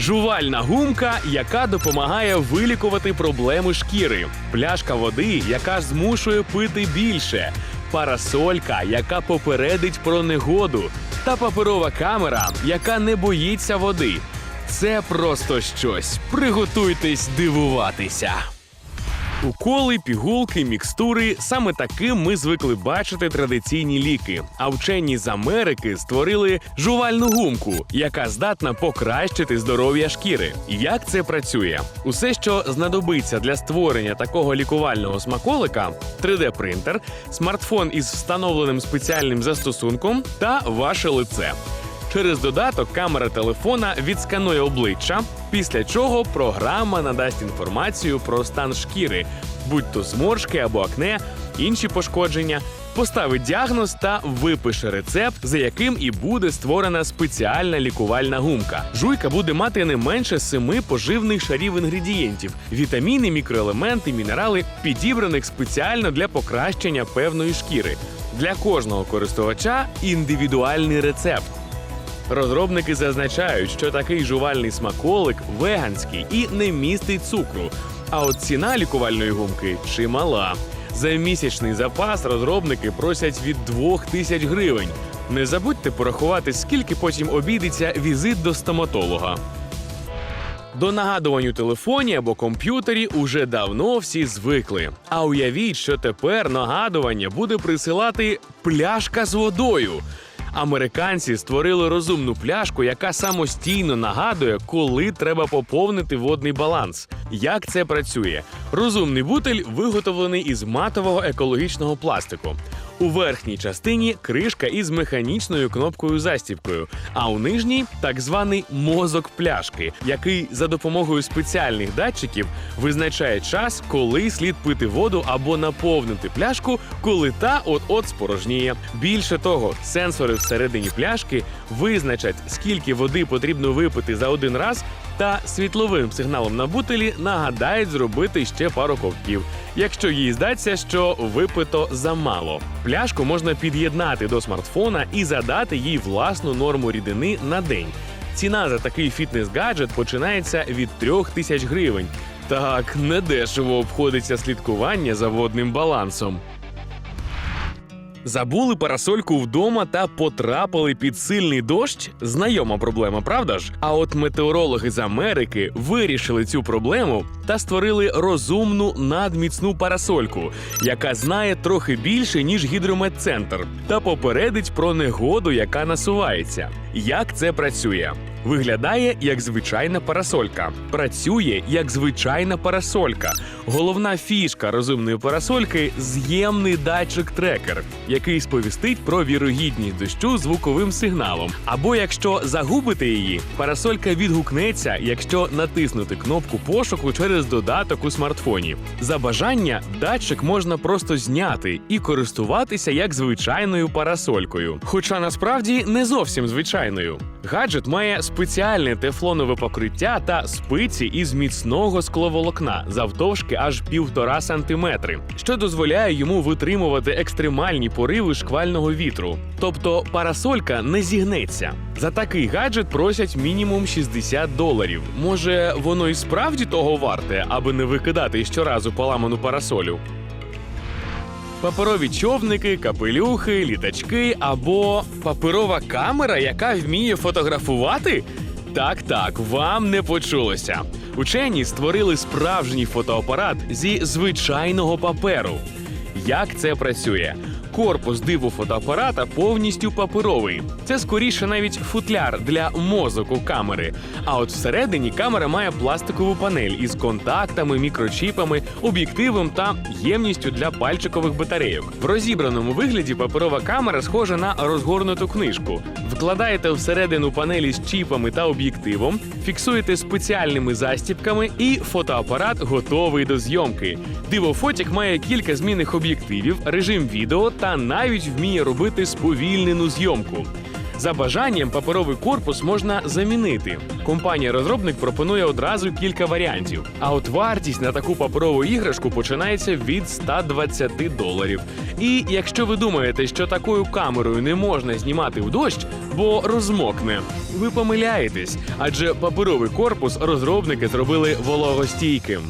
Жувальна гумка, яка допомагає вилікувати проблеми шкіри, пляшка води, яка змушує пити більше, парасолька, яка попередить про негоду, та паперова камера, яка не боїться води. Це просто щось. Приготуйтесь дивуватися. Уколи, пігулки, мікстури саме таким ми звикли бачити традиційні ліки. А вчені з Америки створили жувальну гумку, яка здатна покращити здоров'я шкіри. Як це працює? Усе, що знадобиться для створення такого лікувального смаколика: 3D-принтер, смартфон із встановленим спеціальним застосунком та ваше лице. Через додаток камера телефона відсканує обличчя, після чого програма надасть інформацію про стан шкіри, будь то зморшки або акне, інші пошкодження, поставить діагноз та випише рецепт, за яким і буде створена спеціальна лікувальна гумка. Жуйка буде мати не менше семи поживних шарів інгредієнтів: вітаміни, мікроелементи, мінерали, підібраних спеціально для покращення певної шкіри. Для кожного користувача індивідуальний рецепт. Розробники зазначають, що такий жувальний смаколик веганський і не містить цукру. А от ціна лікувальної гумки чимала. За місячний запас розробники просять від 2 тисяч гривень. Не забудьте порахувати, скільки потім обійдеться візит до стоматолога. До нагадувань у телефоні або комп'ютері уже давно всі звикли. А уявіть, що тепер нагадування буде присилати пляшка з водою. Американці створили розумну пляшку, яка самостійно нагадує, коли треба поповнити водний баланс. Як це працює? Розумний бутиль виготовлений із матового екологічного пластику. У верхній частині кришка із механічною кнопкою застібкою, а у нижній так званий мозок пляшки, який за допомогою спеціальних датчиків визначає час, коли слід пити воду або наповнити пляшку, коли та от-от спорожніє. Більше того, сенсори всередині пляшки визначать, скільки води потрібно випити за один раз, та світловим сигналом на бутилі нагадають зробити ще пару ковтків, якщо їй здаться, що випито замало. Пляшку можна під'єднати до смартфона і задати їй власну норму рідини на день. Ціна за такий фітнес-гаджет починається від трьох тисяч гривень. Так недешево обходиться слідкування за водним балансом. Забули парасольку вдома та потрапили під сильний дощ? Знайома проблема, правда ж? А от метеорологи з Америки вирішили цю проблему та створили розумну надміцну парасольку, яка знає трохи більше ніж гідрометцентр, та попередить про негоду, яка насувається. Як це працює? Виглядає як звичайна парасолька, працює як звичайна парасолька. Головна фішка розумної парасольки з'ємний датчик-трекер, який сповістить про вірогідність дощу звуковим сигналом. Або якщо загубите її, парасолька відгукнеться, якщо натиснути кнопку пошуку через додаток у смартфоні. За бажання датчик можна просто зняти і користуватися як звичайною парасолькою. Хоча насправді не зовсім звичайною. Гаджет має спеціальне тефлонове покриття та спиці із міцного скловолокна завтовшки аж півтора сантиметри, що дозволяє йому витримувати екстремальні пориви шквального вітру. Тобто парасолька не зігнеться. За такий гаджет просять мінімум 60 доларів. Може, воно і справді того варте, аби не викидати щоразу поламану парасолю. Паперові човники, капелюхи, літачки або паперова камера, яка вміє фотографувати? Так, так, вам не почулося. Учені створили справжній фотоапарат зі звичайного паперу. Як це працює? Корпус диву фотоапарата повністю паперовий. Це скоріше навіть футляр для мозоку камери. А от всередині камера має пластикову панель із контактами, мікрочіпами, об'єктивом та ємністю для пальчикових батарейок. В розібраному вигляді паперова камера схожа на розгорнуту книжку. Вкладаєте всередину панелі з чіпами та об'єктивом, фіксуєте спеціальними застібками, і фотоапарат готовий до зйомки. Дивофотік має кілька змінних об'єктивів, режим відео та навіть вміє робити сповільнену зйомку. За бажанням паперовий корпус можна замінити. Компанія-розробник пропонує одразу кілька варіантів. А от вартість на таку паперову іграшку починається від 120 доларів. І якщо ви думаєте, що такою камерою не можна знімати в дощ, бо розмокне, ви помиляєтесь, адже паперовий корпус розробники зробили вологостійким.